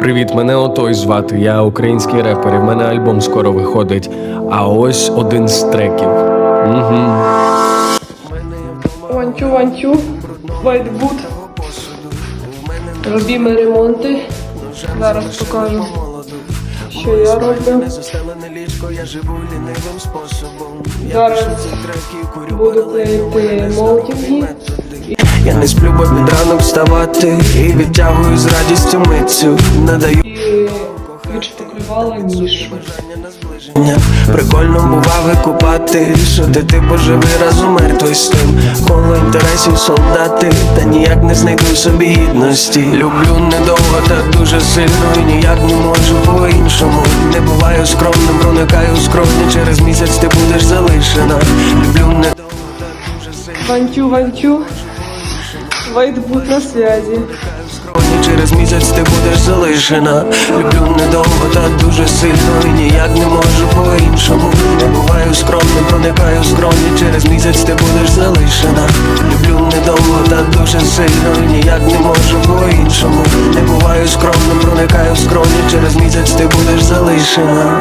Привіт, мене Отой звати. Я український репер. і В мене альбом скоро виходить. А ось один з треків. Угу. Ванчу, ванчу, вайтбут. Робімо ремонти. Зараз покажу, що я роблю. Зараз буду клеїти молотівки. Я не сплю, бо під ранок вставати. І відтягую з радістю митцю. Надаю І відшпаклювала нішу. ня. Прикольно бува викупати. Що ти типу живий разом мертвий з тим. Коло інтересів солдати. Та ніяк не знайду собі гідності. Люблю недовго, та дуже сильно. І ніяк не можу по-іншому. Не буваю скромним, проникаю скромно Через місяць ти будеш залишена. Люблю недовго, та дуже сильно. Ванчу, ванчу. Вайтбут на связі. Скромні через місяць ти будеш залишена. Люблю недовго та дуже сильно. І ніяк не можу по-іншому. Не буваю скромним, проникаю скромні. Через місяць ти будеш залишена. Люблю недовго та дуже сильно. І ніяк не можу по-іншому. Не буваю скромним, проникаю скромні. Через місяць ти будеш залишена